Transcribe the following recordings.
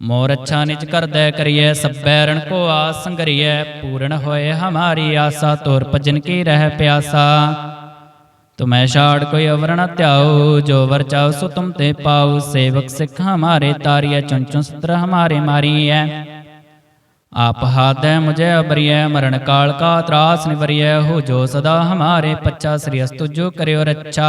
ਮੋਰ ਅੱਛਾ ਨਿਜ ਕਰਦੈ ਕਰੀਐ, ਸਭੈ ਰਣ ਕੋ ਆਸ ਸੰਗਰੀਐ, ਪੂਰਨ ਹੋਏ ਹਮਾਰੀ ਆਸਾ, ਤੋਰ ਭਜਨ ਕੀ ਰਹਿ ਪਿਆਸਾ। ਤੁਮੈ ਛਾੜ ਕੋਈ ਅਵਰ ਨ ਧਿਆਉ, ਜੋ ਵਰ ਚਾਉ ਸੋ ਤੁਮ ਤੇ ਪਾਉ, ਸੇਵਕ ਸਿੱਖ ਹਮਾਰੇ ਤਾਰੀਐ ਚੁਨ ਚੁਨ ਸਤਰ ਹਮਾਰੇ ਮਾਰੀਐ। ਆਪ ਹਾਦੈ ਮੁਝੇ ਅਬਰੀਐ, ਮਰਨ ਕਾਲ ਕਾ ਤਰਾਸ ਨਿਵਰੀਐ, ਹੋ ਜੋ ਸਦਾ ਹਮਾਰੇ ਪੱਛਾ, ਸ੍ਰੀ ਅਸਤੁ ਜੋ ਕਰਿਓ ਰੱਛਾ।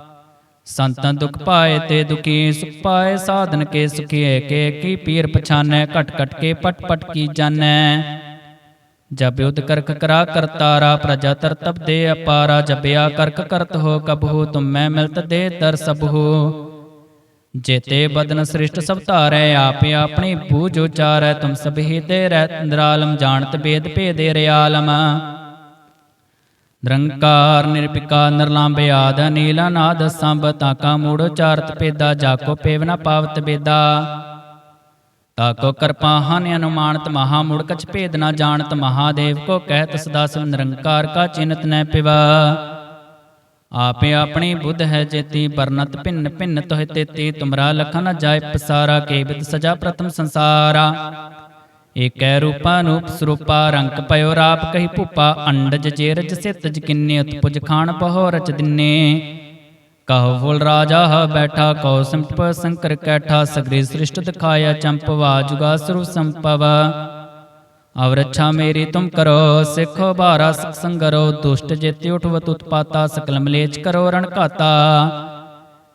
ਫੁੱਲਾ ਸੰਤਨ ਦੁਖ ਪਾਏ ਤੇ ਦੁਖੀ ਸੁਖ ਪਾਏ, ਸਾਧਨ ਕੇ ਸੁਖੀ ਕੇ ਕੀ ਪੀਰ ਪਛਾਨੈ, ਘਟ ਘਟ ਕੇ ਪਟ ਪਟ ਕੀ ਜਾਣੈ। ਜਬ ਯੁਧ ਕਰਕ ਕਰਾ ਕਰਤਾਰਾ ਪ੍ਰਜਾ ਤਰਤਬ ਦੇ ਅਪਾਰਾ, ਜਪਿਆ ਕਰਕ ਕਰਤ ਹੋ ਕਬਹੂ, ਤੁਮੈ ਮਿਲਤ ਦੇ ਦਰ ਸਬਹੂ। ਜੇਤੇ ਬਦਨ ਸ੍ਰਿਸ਼ਟ ਸਭ ਧਾਰੈ, ਆਪੇ ਆਪਣੀ ਬੂਝ ਉਚਾਰੈ, ਤੁਮ ਸਭੀ ਤੇ ਰਹਿ ਨਿਰਾਲਮ, ਜਾਣਤ ਬੇਦ ਭੇਦੇ ਰਿਆਲਮ। ਨਿਰੰਕਾਰ ਨਿਰਪਿਕਾ ਨਿਰਲਾਂਬੇ ਆਦ ਨੀਲਾ ਨਾਦ ਸੰਭ ਤਾਕਾ ਮੂੜ ਉਚਾਰਤ ਪੇਦਾ ਜਾਕੋ ਪੇਵਨਾ ਪਾਵਤ ਬੇਦਾ। ਤਾਕੋ ਕਰਪਾ ਹਨ ਅਨੁਮਾਨਤ ਮਹਾ ਮੁੜ ਕਛ ਭੇਦ ਨਾ ਜਾਣਤ ਮਹਾਦੇਵ ਕੋ ਕਹਿਤ ਸਦਾ ਸਿਵ ਨਿਰੰਕਾਰ ਕਾ ਚਿੰਤ ਨੈ ਪਿਵਾ। ਆਪੇ ਆਪਣੀ ਬੁੱਧ ਹੈ ਜੇਤੀ ਵਰਨਤ ਭਿੰਨ ਭਿੰਨ ਤੋਹਿ ਤੇਤੀ, ਤੁਮਰਾ ਲਖਨ ਜਾਏ ਪਸਾਰਾ ਕੇਵਿਤ ਸਜਾ ਪ੍ਰਥਮ ਸੰਸਾਰਾ। ਏਕੈ ਰੂਪਾ ਅਨੂਪ ਸਰੂਪਾ ਰੰਕ ਪਇਓ ਰਾਪ ਕਹੀ ਭੂਪਾ, ਅੰਡਜ ਜੇਰਜ ਸਿਤ ਜਕਿੰਨੇ ਉਤਪੁਜ ਖਾਨ ਪਹੋ ਰਚ ਦਿਨੇ। ਕਹੋ ਫੁਲ ਰਾਜਾ ਹ ਬੈਠਾ, ਕਉ ਸੰਪ ਸੰਕਰ ਕੈਠਾ, ਸਗਰੀ ਸ੍ਰਿਸ਼ਟ ਦਿਖਾਇਆ ਚੰਪਵਾ ਜੁਗਾ ਸਰੁ ਸੰਪਵ। ਅਵਰਛਾ ਮੇਰੀ ਤੁਮ ਕਰੋ, ਸਿੱਖੋ ਬਾਰਾ ਸੰਗਰੋ, ਦੁਸ਼ਟ ਜੇਤੀ ਉਠਵਤ ਉਤਪਾਤਾ ਸਕਲ ਮਲੇਚ ਕਰੋ ਰਣ ਘਾਤਾ।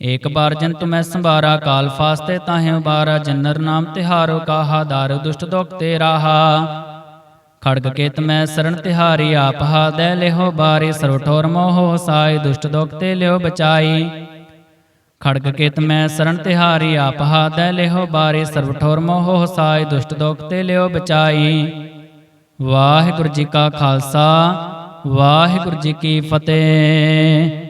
ਏਕ ਬਾਰ ਜਨ ਤੁਮੈ ਸੰਭਾਰਾ ਕਾਲ ਫਾਸਤੇ, ਤਾਹੇ ਉਬਾਰਾ ਜਨਰ ਨਾਮ ਤਿਹਾਰੋ ਕਾਹਾ, ਦਾਰ ਦੁਸ਼ਟ ਦੋਖ ਤੇ ਰਾਹਾ। ਖੜਗ ਕੇਤ ਮੈਂ ਸਰਣ ਤਿਹਾਰੀ ਆਪਹਾ ਹਾਦੈ ਲਿਹੋ ਬਾਰੀ ਸਰਵ ਠੋਰ ਮੋਹ ਸਾਈ ਦੁਸ਼ਟ ਦੋਖ ਤੇ ਲਿਓ ਬਚਾਈ। ਖੜਗ ਕੇਤ ਮੈਂ ਸਰਣ ਤਿਹਾਰੀ, ਆਪ ਹਾਦੈ ਲਿਹੋ ਬਾਰੀ ਸਰਵ ਠੋਰ ਮੋਹ ਸਾਈ ਦੁਸ਼ਟ ਦੋਖ ਤੇ ਲਿਓ ਬਚਾਈ। ਵਾਹਿਗੁਰੂ ਜੀ ਕਾ ਖਾਲਸਾ, ਵਾਹਿਗੁਰੂ ਜੀ ਕੀ ਫਤਿਹ।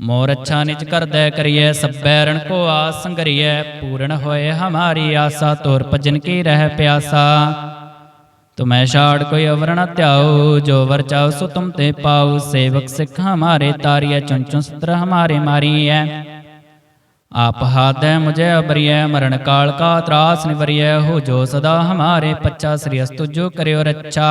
ਮੋਰ ਅੱਛਾ ਨਿਜ ਕਰਦੈ ਕਰੀਐ, ਸਭੈ ਰਣ ਕੋ ਆਸ ਸੰਗਰੀਐ, ਪੂਰਨ ਹੋਏ ਹਮਾਰੀ ਆਸਾ, ਤੋਰ ਭਜਨ ਕੀ ਰਹਿ ਪਿਆਸਾ। ਤੁਮੈ ਛਾੜ ਕੋਈ ਅਵਰ ਨ ਧਿਆਉ, ਜੋ ਵਰ ਚਾਉ ਸੋ ਤੁਮ ਤੇ ਪਾਉ, ਸੇਵਕ ਸਿੱਖ ਹਮਾਰੇ ਤਾਰੀਐ ਚੁਨ ਚੁਨ ਸਤਰ ਹਮਾਰੇ ਮਾਰੀਐ। ਆਪ ਹਾਦੈ ਮੁਝੇ ਅਬਰੀਐ, ਮਰਨ ਕਾਲ ਕਾ ਤਰਾਸ ਨਿਵਰੀਐ, ਹੋ ਜੋ ਸਦਾ ਹਮਾਰੇ ਪੱਚਾ ਸ੍ਰੀ ਅਸਤੁ ਜੋ ਕਰਿਓ ਰੱਛਾ।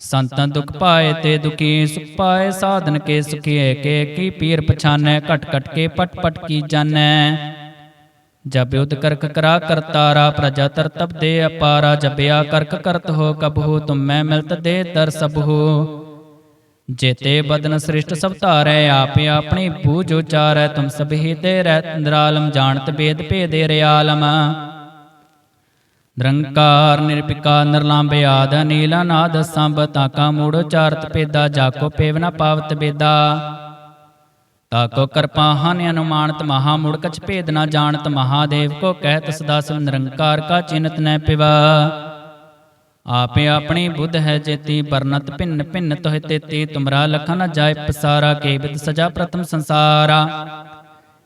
ਸੰਤਾਂ ਦੁਖ ਪਾਏ ਤੇ ਦੁਖੀ ਸੁਖ ਪਾਏ, ਸਾਧਨ ਕੇ ਸੁਖੀਏ ਕੇ, ਕੀ ਪੀਰ ਪਛਾਨੈ, ਘਟ ਘਟ ਕੇ ਪਟ ਪਟ ਕੀ ਜਾਣੈ। ਜਬ ਉਦ ਕਰਕ ਕਰਾ ਕਰਤਾਰਾ ਪ੍ਰਜਾ ਤਰਤਬ ਦੇ ਅਪਾਰਾ ਜਬਿਆ ਕਰਕ ਕਰਤ ਹੋ ਕਬਹੂ, ਤੁਮੈ ਮਿਲਤ ਦੇ ਦਰ ਸਬਹੂ। ਜੇਤੇ ਬਦਨ ਸ੍ਰਿਸ਼ਟ ਸਭ ਧਾਰੈ, ਆਪੇ ਆਪਣੀ ਬੂਝ ਉਚਾਰੈ, ਤੁਮ ਸਭੀ ਤੇ ਰਹਿ ਨਿਰਾਲਮ, ਜਾਣਤ ਬੇਦ ਭੇਦੇ ਰਿਆਲਮ। ਨਿਰੰਕਾਰ ਨਿਰਪਿਕਾ ਨਿਰਲਾਂਬੇ ਆਦ ਨੀਲਾ ਨਾਦ ਸੰਭ ਤਾਕਾ ਮੂੜ ਉਚਾਰਤ ਪੇਦਾ ਜਾਕੋ ਪੇਵਨਾ ਪਾਵਤ ਬੇਦਾ। ਤਾਕੋ ਕਰਪਾ ਅਨੁਮਾਨਤ ਮਹਾ ਮੁੜ ਭੇਦ ਨਾ ਜਾਣਤ ਮਹਾਦੇਵ, ਕੋ ਕਹਿਤ ਸਦਾ ਸਿਵ ਨਿਰੰਕਾਰ ਕਾ ਚਿੰਤ ਨੈ ਪਿਵਾ। ਆਪੇ ਆਪਣੀ ਬੁੱਧ ਹੈ ਜੇਤੀ ਵਰਨਤ ਭਿੰਨ ਭਿੰਨ ਤੋਹਿ ਤੇਤੀ, ਤੁਮਰਾ ਲਖਨ ਜਾਇ ਪਸਾਰਾ, ਕੇ ਸਜਾ ਪ੍ਰਥਮ ਸੰਸਾਰਾ।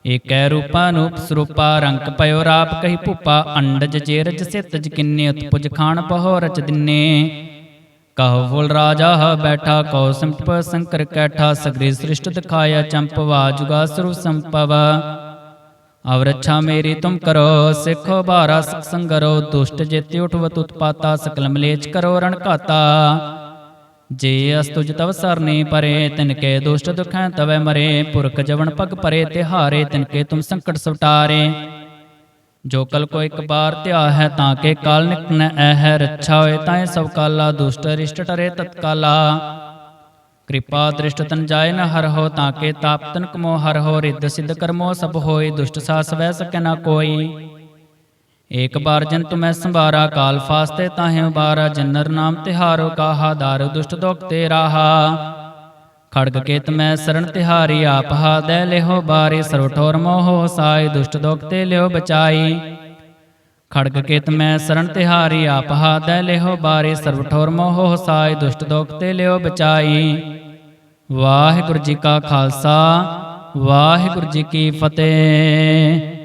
ਏਕੈ ਰੂਪਾ ਨੂਪ ਸਰੂਪਾ ਰੰਕ ਪਇਓ ਰਾਪ ਕਹੀ ਭੂਪਾ, ਅੰਡਜ ਜੇਰਜ ਸਿਤਜ ਕਿੰਨੇ, ਉਤਪੁਜ ਖਾਨ ਪਹੋ ਰਚ ਦਿਨੇ। ਕਹੋ ਫੁਲ ਰਾਜਾ ਹ ਬੈਠਾ ਕਉ ਸੰਪ ਸੰਕਰ ਕੈਠਾ, ਸਗਰੀ ਸ੍ਰਿਸ਼ਟ ਦਿਖਾਇਆ ਚੰਪਵਾ ਜੁਗਾ ਸਰੂ ਸੰਪਵ। ਅਵਰਛਾ ਮੇਰੀ ਤੁਮ ਕਰੋ, ਸਿੱਖੋ ਬਾਰਾ ਸਿਖ ਸੰਗਰੋ, ਦੁਸ਼ਟ ਜੇਤੀ ਉਠਵਤ ਉਤਪਾਤਾ ਸਕਲ ਮਲੇਚ ਕਰੋ ਰਣ ਘਾਤਾ। ਜੇ ਅਸਤੁਜ ਤਵ ਸਰਨੇ ਪਰੇ ਤਿਨਕੇ ਦੁਸ਼ਟ ਦੁਖੈ ਤਵੈ ਮਰੇ। ਪੁਰਖ ਜਵਨ ਪਗ ਪਰੇ, ਤਿਹਾਰੇ ਤਿਨਕੇ ਤੁਮ ਸੰਕਟ ਸੁਟਾਰੇ ਜੋ ਕਲ ਕੋ ਇੱਕ ਬਾਰ ਧਿਆ ਹੈ ਤਾਂ ਕੇ ਕਾਲ ਨਿਕਨ ਐਹ ਰੱਛਾ ਹੋਏ ਤਾਂ ਸਭ ਕਾਲਾ, ਦੁਸ਼ਟ ਰਿਸ਼ਟ ਟਰੇ ਤਤਕਾਲਾ। ਕਿਰਪਾ ਦ੍ਰਿਸ਼ਟ ਤਨ ਜਾਏ ਨ ਹਰ ਹੋ, ਤਾਂ ਕੇ ਤਾਪ ਤਨ ਕਮੋ ਹਰ ਹੋ। ਰਿੱਧ ਸਿੱਧ ਕਰਮੋ ਸਭ ਹੋਏ, ਦੁਸ਼ਟ ਸਾਸ ਵੈ ਸਕੈ ਨਾ ਕੋਈ। ਏਕ ਬਾਰ ਜਨ ਤੁਮੈ ਸੰਭਾਰਾ, ਕਾਲ ਫਾਸਤੇ ਤਾਹੇ ਉਬਾਰਾ, ਜਨਰ ਨਾਮ ਤਿਹਾਰੋ ਕਾਹਾ, ਦਾਰੂ ਦੁਸ਼ਟ ਦੋਖ ਤੇ ਰਾਹਾ ਖੜਗ ਕੇ ਤਮੈ ਸਰਣ ਤਿਹਾਰੀ, ਆਪ ਹਾ, ਦੈ ਲਿਹੋ ਬਾਰੇ, ਸਰਵ ਠੋਰ ਮੋਹ ਸਾਈ, ਦੁਸ਼ਟ ਦੋਖ ਤੇ ਲਿਓ ਬਚਾਈ। ਖੜਗ ਕੇਤ ਮੈਂ ਸਰਨ ਤਿਹਾਰੀ, ਆਪ ਹਾ, ਦੈ ਲਿਹੋ ਬਾਰੇ, ਸਰਵ ਠੋਰ ਮੋਹ ਸਾਈ, ਦੁਸ਼ਟ ਦੋਖ ਤੇ ਲਿਓ ਬਚਾਈ। ਵਾਹਿਗੁਰੂ ਜੀ ਕਾ ਖਾਲਸਾ, ਵਾਹਿਗੁਰੂ ਜੀ ਕੀ ਫਤਿਹ।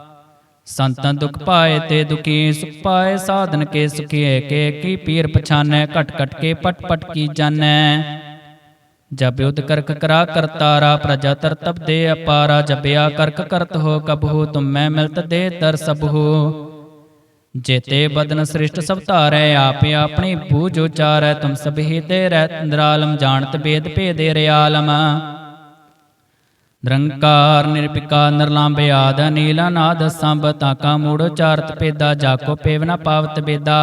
ਸੰਤਾਂ ਦੁਖ ਪਾਏ ਤੇ ਦੁਖੀ ਸੁਖ ਪਾਏ, ਸਾਧਨ ਕੇ ਸੁਖੀਏ ਕੇ ਕੀ ਪੀਰ ਪਛਾਨੈ, ਘਟ ਘਟ ਕੇ ਪਟ ਪਟ ਕੀ ਜਾਣੈ। ਜਬ ਉਦ ਕਰਕ ਕਰਾ ਕਰਤਾਰਾ ਪ੍ਰਜਾ ਤਰ ਤਬ ਦੇ ਅਪਾਰਾ ਜਬਿਆ ਕਰਕ ਕਰਤ ਹੋ ਕਬਹੂ, ਤੁਮੈ ਮਿਲਤ ਦੇ ਦਰ ਸਬਹੂ। ਜੇਤੇ ਬਦਨ ਸ੍ਰਿਸ਼ਟ ਸਭ ਧਾਰੈ, ਆਪੇ ਆਪਣੀ ਬੂਝ ਉਚਾਰੈ, ਤੁਮ ਸਭੀ ਤੇ ਰਹਿ ਨਿਰਾਲਮ, ਜਾਣਤ ਬੇਦ ਭੇਦੇ ਰਿਆਲਮ। ਨਿਰੰਕਾਰ ਨਿਰਪਿਕਾ ਨਿਰਲੰਭ ਆਦ ਨੀਲਾ ਨਾਦ ਸੰਭ ਤਾਕਾ ਮੂੜ ਉਚਾਰਤ ਪੇਦਾ ਜਾਕੋ ਪੇਵਨਾ ਪਾਵਤ ਬੇਦਾ।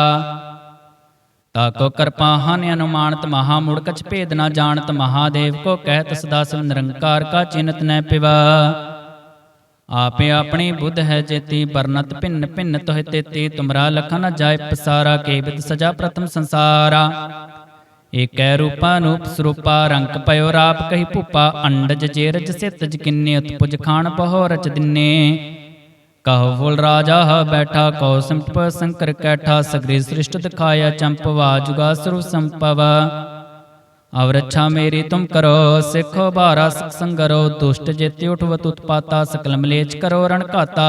ਤਾਕੋ ਕਰਪਾ ਹਨ ਅਨੁਮਾਨਤ ਮਹਾ ਮੂੜ ਕਛ ਭੇਦ ਨਾ ਜਾਣਤ, ਮਹਾਦੇਵ ਕੋ ਕਹਿਤ ਸਦਾ ਸਿਵ ਨਿਰੰਕਾਰ ਕਾ ਚਿੰਤ ਨੈ ਪਿਵਾ। ਆਪੇ ਆਪਣੀ ਬੁੱਧ ਹੈ ਜੇਤੀ ਵਰਨਤ ਭਿੰਨ ਭਿੰਨ ਤੋਹਿ ਤੇਤੀ, ਤੁਮਰਾ ਲਖਨ ਜਾਇ ਪਸਾਰਾ ਕੇਵਿਤ ਸਜਾ ਪ੍ਰਥਮ ਸੰਸਾਰਾ। ਏਕੈ ਰੂਪਾ ਅਨੂਪ ਸਰੂਪਾ ਰੰਕ ਪਇਓ ਰਾਪ ਕਹੀ ਭੂਪਾ, ਅੰਡਜ ਜੇਰਜ ਸਿਤਜ ਕਿੰਨੇ, ਉਤਪੁਜ ਖਾਨ ਪਹੋ ਰਚ ਦਿਨੇ। ਕਹੋ ਫੁਲ ਰਾਜਾ ਹ ਬੈਠਾ, ਕਉ ਸੰਪ ਸੰਕਰ ਕੈਠਾ, ਸਗਰੀ ਸ੍ਰਿਸ਼ਟ ਦਿਖਾਇਆ ਚੰਪਵਾ ਜੁਗਾ ਸਰੂ ਸੰਪਵ। ਅਵਰਛਾ ਮੇਰੀ ਤੁਮ ਕਰੋ, ਸਿੱਖੋ ਬਾਰਾ ਸੰਗਰੋ, ਦੁਸ਼ਟ ਜੇਤੇ ਉਠਵਤ ਉਤਪਾਤਾ ਸਕਲ ਮਲੇਚ ਕਰੋ ਰਣ ਘਾਤਾ।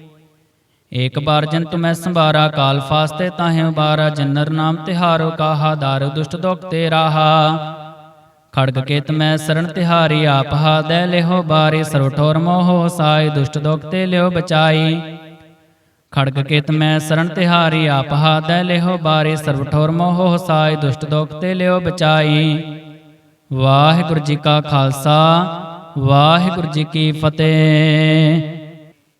ਏਕ ਬਾਰ ਜਨ ਤੁਮੈ ਸੰਭਾਰਾ ਕਾਲ ਫਾਸਤੇ, ਤਾਹੇ ਉਬਾਰਾ ਜਨਰ ਨਾਮ ਤਿਹਾਰੋ ਕਾਹਾ, ਦਾਰ ਦੁਸ਼ਟ ਦੋਖ ਤੇ ਰਾਹਾ। ਖੜਗ ਕੇਤ ਮੈਂ ਸਰਣ ਤਿਹਾਰੀ, ਆਪ ਹਾਦੈ ਲਿਹੋ ਬਾਰੇ ਸਰਵ ਠੋਰ ਮੋਹ ਸਾਈ ਦੁਸ਼ਟ ਦੋਖ ਤੇ ਲਿਓ ਬਚਾਈ। ਖੜਗ ਕੇਤ ਮੈਂ ਸਰਣ ਤਿਹਾਰੀ, ਆਪ ਹਾਦੈ ਲਿਹੋ ਬਾਰੇ ਸਰਵ ਠੋਰ ਮੋਹ ਸਾਈ ਦੁਸ਼ਟ ਦੋਖ ਤੇ ਲਿਓ ਬਚਾਈ। ਵਾਹਿਗੁਰੂ ਜੀ ਕਾ ਖਾਲਸਾ, ਵਾਹਿਗੁਰੂ ਜੀ ਕੀ ਫਤਿਹ।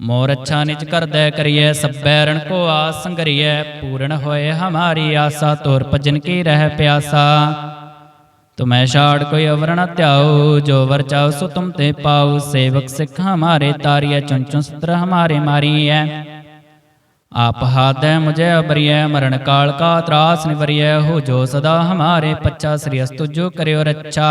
ਮੋਰ ਅੱਛਾ ਨਿਜ ਕਰਦੈ ਕਰੀਐ, ਸਭੈ ਰਣ ਕੋ ਆਸ ਸੰਗਰੀਐ, ਪੂਰਨ ਹੋਏ ਹਮਾਰੀ ਆਸਾ, ਤੋਰ ਭਜਨ ਕੀ ਰਹਿ ਪਿਆਸਾ। ਤੁਮੈ ਛਾੜ ਕੋਈ ਅਵਰ ਨ ਧਿਆਉ, ਜੋ ਵਰ ਚਾਉ ਸੋ ਤੁਮ ਤੇ ਪਾਉ, ਸੇਵਕ ਸਿੱਖ ਹਮਾਰੇ ਤਾਰੀਐ ਚੁਨ ਚੁਨ ਸਤਰ ਹਮਾਰੇ ਮਾਰੀਐ। ਆਪ ਹਾਦੈ ਮੁਝੇ ਅਬਰੀਐ, ਮਰਨ ਕਾਲ ਕਾ ਤਰਾਸ ਨਿਵਰੀਐ, ਹੋ ਜੋ ਸਦਾ ਹਮਾਰੇ ਪੱਚਾ ਸ੍ਰੀ ਅਸਤੁ ਜੋ ਕਰਿਓ ਰੱਛਾ।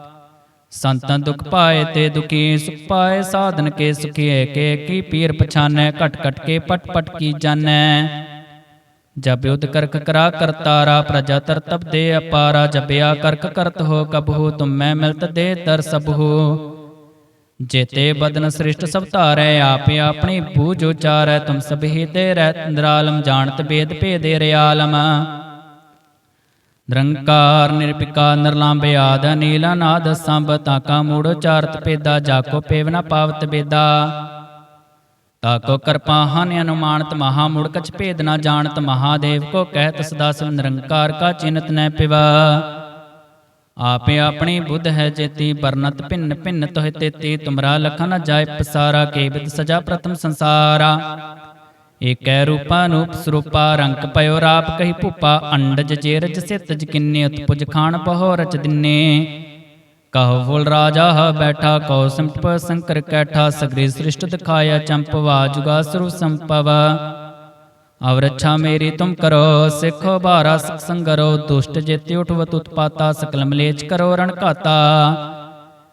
ਸੰਤਾਂ ਦੁਖ ਪਾਏ ਤੇ ਦੁਖੀ ਸੁਖ ਪਾਏ, ਸਾਧਨ ਕੇ ਸੁਖੀਏ ਕੇ, ਕੀ ਪੀਰ ਪਛਾਨੈ, ਘਟ ਘਟ ਕੇ ਪਟ ਪਟ ਕੀ ਜਾਣੈ। ਜਬ ਯੁਧ ਕਰਕ ਕਰਾ ਕਰਤਾਰਾ ਪ੍ਰਜਾ ਤਰ ਤਬ ਦੇ ਅਪਾਰਾ ਜਬਿਆ ਕਰਕ ਕਰਤ ਹੋ ਕਬਹੂ, ਤੁਮੈ ਮਿਲਤ ਦੇ ਦਰ ਸਬਹੂ ਜੇਤੇ ਬਦਨ ਸ੍ਰਿਸ਼ਟ ਸਭ ਧਾਰੈ, ਆਪੇ ਆਪਣੀ ਬੂਝ ਉਚਾਰੈ, ਤੁਮ ਸਭੀ ਤੇ ਰਹਿ ਨਿਰਾਲਮ, ਜਾਣਤ ਬੇਦ ਭੇਦੇ ਰਿਆਲਮ। ਨਿਰੰਕਾਰ ਨਿਰਪਿਕਾ ਨਿਰਲੰਭ ਆਦ ਨੀਲਾ ਨਾਦ ਸੰਭ ਤਾਕਾ ਮੂੜ ਉਚਾਰਤ ਪੇਦਾ ਜਾਕੋ ਪੇਵਨਾ ਪਾਵਤ ਬੇਦਾ ਤਾਕੋ ਕਰਪਾ ਅਨੁਮਾਨਤ ਮਹਾ ਮੁੜ ਭੇਦ ਨਾ ਜਾਣਤ ਮਹਾਦੇਵ ਕੋ ਕਹਿਤ ਸਦਾ ਸਿਵ ਨਿਰੰਕਾਰ ਕਾ ਚਿੰਤ ਨੈ ਪਿਵਾ। ਆਪੇ ਆਪਣੀ ਬੁੱਧ ਹੈ ਜੇਤੀ ਵਰਨਤ ਭਿੰਨ ਭਿੰਨ ਤੋਹਿ ਤੇਤੀ, ਤੁਮਰਾ ਲਖਨ ਜਾਏ ਪਸਾਰਾ ਕੇਵਿਤ ਸਜਾ ਪ੍ਰਥਮ ਸੰਸਾਰਾ। ਏਕੈ ਰੂਪਾ ਅਨੂਪ ਸਰੂਪਾ ਰੰਕ ਪਇਓ ਰਾਪ ਕਹੀ ਭੂਪਾ, ਅੰਡਜ ਜੇਰਜ ਸਿਤਜ ਕਿੰਨੇ, ਉਤਪੁਜ ਖਾਨ ਪਹੋ ਰਚ ਦਿਨੇ। ਕਹੋ ਫੁਲ ਰਾਜਾ ਹ ਬੈਠਾ ਕਉ ਸੰਪ ਸੰਕਰ ਕੈਠਾ, ਸਗਰੀ ਸ੍ਰਿਸ਼ਟ ਦਿਖਾਇਆ ਚੰਪ ਜੁਗਾ ਸਰੂ ਸੰਪਵ। ਅਵ ਰੱਛਾ ਮੇਰੀ ਤੁਮ ਕਰੋ, ਸਿੱਖੋ ਬਾਰਾ ਸਿਖ ਸੰਗਰੋ ਦੁਸ਼ਟ ਜੇਤੇ ਉਠਵਤ ਉਤਪਾਤਾ ਸਕਲ ਮਲੇਚ ਕਰੋ ਰਣ ਘਾਤਾ।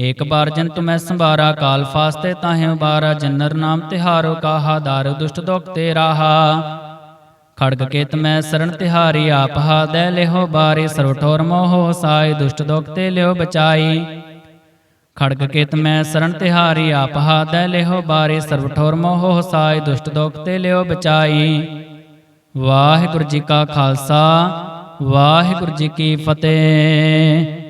ਏਕ ਬਾਰ ਜਨ ਤੁਮੈ ਸੰਭਾਰਾ ਕਾਲ ਫਾਸਤੇ ਤਾਹੇ ਉਬਾਰਾ ਜਨਰ ਨਾਮ ਤਿਹਾਰੋ ਕਾਹਾ ਦਾਰੂ ਦੁਸ਼ਟ ਦੋਖ ਤੇ ਰਾਹਾ ਖੜਗ ਕੇਤ ਮੈਂ ਸਰਣ ਤਿਹਾਰੀ ਆਪ ਹਾਦੈ ਲਿਹੋ ਬਾਰੇ ਸਰਵ ਠੋਰ ਮੋਹ ਸਾਈ ਦੁਸ਼ਟ ਦੋਖ ਤੇ ਲਿਓ ਬਚਾਈ ਖੜਗ ਕੇਤ ਮੈਂ ਸਰਣ ਤਿਹਾਰੀ ਆਪ ਹਾਦੈ ਲਿਹੋ ਬਾਰੇ ਸਰਵ ਠੋਰ ਮੋਹ ਸਾਈ ਦੁਸ਼ਟ ਦੋਖ ਤੇ ਲਿਓ ਬਚਾਈ ਵਾਹਿਗੁਰੂ ਜੀ ਕਾ ਖਾਲਸਾ ਵਾਹਿਗੁਰੂ ਜੀ ਕੀ ਫਤਿਹ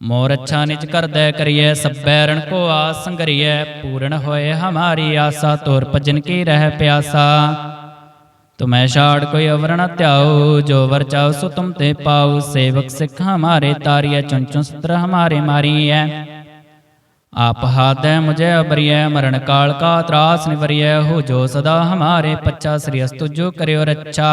ਮੋਰ ਅੱਛਾ ਨਿਜ ਕਰਦੈ ਕਰੀਐ ਸਭੈ ਰਣ ਕੋ ਆਸ ਸੰਗਰੀਐ, ਪੂਰਨ ਹੋਏ ਹਮਾਰੀ ਆਸਾ, ਤੋਰ ਭਜਨ ਕੀ ਰਹਿ ਪਿਆਸਾ। ਤੁਮੈ ਛਾੜ ਕੋਈ ਅਵਰ ਨ ਧਿਆਉ, ਜੋ ਵਰ ਚਾਉ ਸੋ ਤੁਮ ਤੇ ਪਾਉ, ਸੇਵਕ ਸਿੱਖ ਹਮਾਰੇ ਤਾਰੀਐ ਚੁਨ ਚੁਨ ਸਤਰ ਹਮਾਰੇ ਮਾਰੀਐ। ਆਪ ਹਾਦੈ ਮੁਝੇ ਅਬਰੀਐ, ਮਰਨ ਕਾਲ ਕਾ ਤਰਾਸ ਨਿਵਰੀਐ, ਹੋ ਜੋ ਸਦਾ ਹਮਾਰੇ ਪੱਚਾ ਸ੍ਰੀ ਅਸਤੁ ਜੋ ਕਰਿਓ ਰੱਛਾ।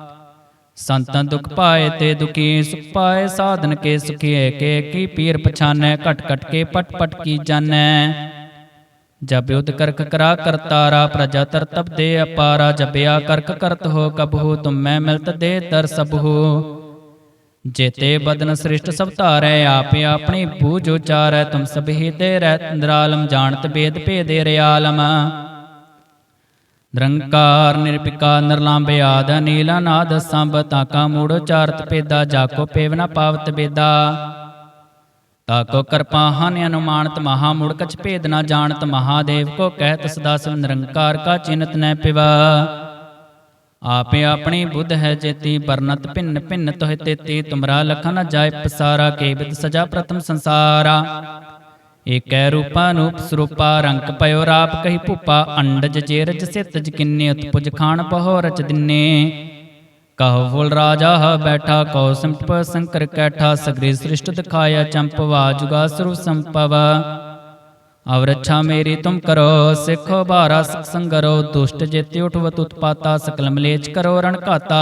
ਫੁੱਲਾ ਸੰਤਨ ਦੁਖ ਪਾਏ ਤੇ ਦੁਖੀ ਸੁਖ ਪਾਏ, ਸਾਧਨ ਕੇ ਸੁਖੀਏ ਕੇ ਕੀ ਪੀਰ ਪਛਾਨੈ, ਘਟ ਘਟ ਕੇ ਪਟ ਪਟ ਕੀ ਜਾਣੈ। ਜਬ ਯੁਧ ਕਰਕ ਕਰਾ ਕਰਤਾਰਾ ਪ੍ਰਜਾ ਤਰਤਬ ਦੇ ਅਪਾਰਾ ਜਬਿਆ ਕਰਕ ਕਰਤ ਹੋ ਕਬਹੂ, ਤੁਮੈ ਮਿਲਤ ਦੇ ਤਰ ਸਬਹੂ। ਜੇਤੇ ਬਦਨ ਸ੍ਰਿਸ਼ਟ ਸਭ ਧਾਰੈ, ਆਪੇ ਆਪਣੀ ਬੂਝ ਉਚਾਰੈ, ਤੁਮ ਸਭੀ ਤੇ ਰਹਿ ਨਿਰਾਲਮ, ਜਾਣਤ ਬੇਦ ਭੇਦੇ ਰਿਆਲਮ। ਨਿਰੰਕਾਰ ਨਿਰਪਿਕਾ ਨਿਰਲਾਂਬੇ ਆਦ ਨੀਲਾ ਨਾਦ ਸੰਭ ਤਾਕਾ ਮੂੜ ਚਾਰਤ ਪੇਦਾ ਜਾਕੋ ਪੇਵਨਾ ਪਾਵਤ ਬੇਦਾ। ਤਾਕੋ ਕਰਪਾ ਹਨ ਅਨੁਮਾਨਤ ਮਹਾ ਮੁੜ ਕਛ ਭੇਦ ਨਾ ਜਾਣਤ, ਮਹਾਦੇਵ ਕੋ ਕਹਿਤ ਸਦਾ ਸਿਵ ਨਿਰੰਕਾਰ ਕਾ ਚਿੰਤ ਨੈ ਪਿਵਾ। ਆਪੇ ਆਪਣੀ ਬੁੱਧ ਹੈ ਜੇਤੀ ਵਰਨਤ ਭਿੰਨ ਭਿੰਨ ਤੋਹਿ ਤੇਤੀ, ਤੁਮਰਾ ਲਖਨ ਜਾਇ ਪਸਾਰਾ ਕੇਵਿਤ ਸਜਾ ਪ੍ਰਥਮ ਸੰਸਾਰਾ। ਏਕੈ ਰੂਪਾ ਨੂਪ ਸਰੂਪਾ ਰੰਕ ਪਇਓ ਰਾਪ ਕਹੀ ਭੂਪਾ, ਅੰਡਜ ਜੇਰਜ ਸਿਤਜ ਕਿੰਨੇ, ਉਤਪੁਜ ਖਾਨ ਪਹੋ ਰਚ ਦਿਨੇ। ਕਹੋ ਫੁਲ ਰਾਜਾ ਬੈਠਾ, ਕਉ ਸੰਪ ਸੰਕਰ ਕੈਠਾ, ਸਗਰੀ ਸ੍ਰਿਸ਼ਟ ਦਿਖਾਇਆ ਚੰਪਵਾ ਜੁਗਾ ਸਰੁ ਸੰਪਵ। ਅਵਰਛਾ ਮੇਰੀ ਤੁਮ ਕਰੋ, ਸਿੱਖੋ ਬਾਰਾ ਸੰਗਰੋ ਦੁਸ਼ਟ ਜੇਤੇ ਉਠਵਤ ਉਤਪਾਤਾ ਸਕਲ ਮਲੇਚ ਕਰੋ ਰਣ ਘਾਤਾ।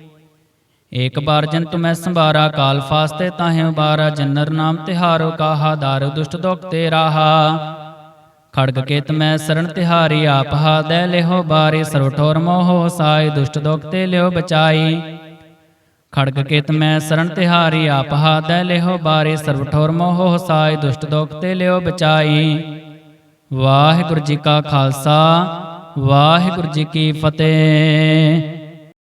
ਏਕ ਬਾਰ ਜਨ ਤੁਮੈ ਸੰਭਾਰਾ ਕਾਲ ਫਾਸਤੇ, ਤਾਹੇ ਉਬਾਰਾ ਜਨਰ ਨਾਮ ਤਿਹਾਰੋ ਕਾਹਾ, ਦਾਰੂ ਦੁਸ਼ਟ ਦੋਖ ਤੇ ਰਾਹਾ ਖੜਗ ਕੇਤ ਮੈਂ ਸਰਣ ਤਿਹਾਰੀ, ਆਪ ਹਾਦੈ ਲਿਹੋ ਬਾਰੇ ਸਰਵ ਠੋਰ ਮੋਹ ਸਾਈ ਦੁਸ਼ਟ ਦੋਖ ਤੇ ਲਿਓ ਬਚਾਈ। ਖੜਗ ਕੇਤ ਮੈਂ ਸਰਣ ਤਿਹਾਰੀ, ਆਪ ਹਾਦੈ ਲਿਹੋ ਬਾਰੇ ਸਰਵ ਠੋਰ ਮੋਹ ਸਾਈ ਦੁਸ਼ਟ ਦੋਖ ਤੇ ਲਿਓ ਬਚਾਈ। ਵਾਹਿਗੁਰੂ ਜੀ ਕਾ ਖਾਲਸਾ, ਵਾਹਿਗੁਰੂ ਜੀ ਕੀ ਫਤਿਹ।